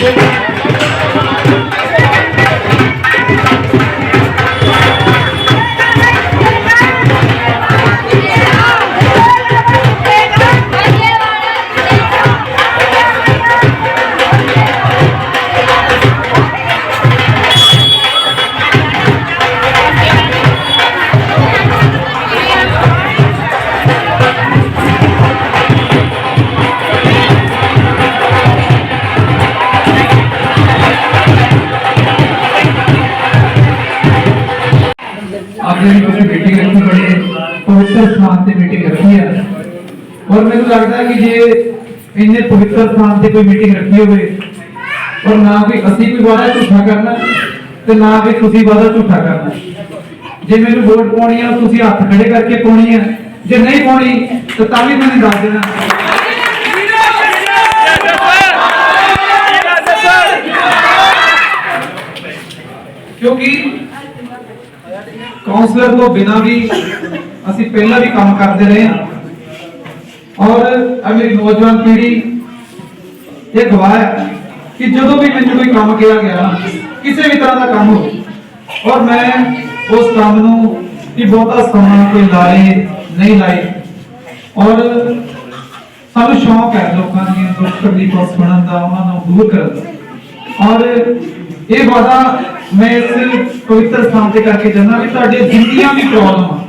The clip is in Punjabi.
Thank you. ਜਿਹੜੀ ਤੁਸੀਂ ਮੀਟਿੰਗ ਰੱਖੀ ਬੜੇ ਪਵਿੱਤਰ ਸਥਾਨ ਤੇ ਮੀਟਿੰਗ ਰੱਖੀ ਹੈ ਔਰ ਮੈਨੂੰ ਲੱਗਦਾ ਕਿ ਜੇ ਇੰਨੇ ਪਵਿੱਤਰ ਸਥਾਨ ਤੇ ਕੋਈ ਮੀਟਿੰਗ ਰੱਖੀ ਹੋਵੇ, ਔਰ ਨਾ ਕੋਈ ਅਸੀਂ ਵੀ ਵਾਦਾ ਝੂਠਾ ਕਰਨਾ, ਤੇ ਨਾ ਵੀ ਤੁਸੀਂ ਵਾਦਾ ਝੂਠਾ ਕਰਨਾ। ਜੇ ਮੈਨੂੰ ਵੋਟ ਪਾਉਣੀ ਆ, ਤੁਸੀਂ ਹੱਥ ਖੜੇ ਕਰਕੇ ਪਾਉਣੀ ਆ। ਜੇ ਨਹੀਂ ਪਾਉਣੀ, ਤਾਂ ਤਾਂ ਵੀ ਮੈਨੂੰ ਦੱਸ ਦੇਣਾ। ਕਿਉਂਕਿ ਕਾਉਂਸਲਰ ਤੋਂ ਬਿਨਾ ਵੀ ਅਸੀਂ ਪਹਿਲਾਂ ਵੀ ਕੰਮ ਕਰਦੇ ਰਹੇ ਹਾਂ। ਔਰ ਆ ਮੇਰੀ ਨੌਜਵਾਨ ਪੀੜ੍ਹੀ, ਇਹ ਗਵਾਹ ਹੈ ਕਿ ਜਦੋਂ ਵੀ ਮੈਨੂੰ ਕੋਈ ਕੰਮ ਕਿਹਾ ਗਿਆ, ਕਿਸੇ ਵੀ ਤਰ੍ਹਾਂ ਦਾ ਕੰਮ ਹੋ, ਔਰ ਮੈਂ ਉਸ ਕੰਮ ਨੂੰ ਕਿ ਬਹੁਤਾ ਸਮਾਂ ਕੋਈ ਲਾਏ, ਨਹੀਂ ਲਾਏ। ਔਰ ਸਾਨੂੰ ਸ਼ੌਂਕ ਹੈ ਲੋਕਾਂ ਦੀਆਂ ਦੁੱਖ ਤਕਲੀਫਾਂ ਸੁਣਨ ਦਾ, ਉਹਨਾਂ ਨੂੰ ਦੂਰ ਕਰਨ ਦਾ। ਔਰ ਇਹ ਵਾਦਾ ਮੈਂ ਇਸ ਪਵਿੱਤਰ ਸਥਾਨ ਤੇ ਕਰਕੇ ਜਾਂਦਾ ਵੀ ਤੁਹਾਡੇ ਜ਼ਿੰਦਗੀਆਂ ਦੀ ਪ੍ਰੋਬਲਮ ਆ।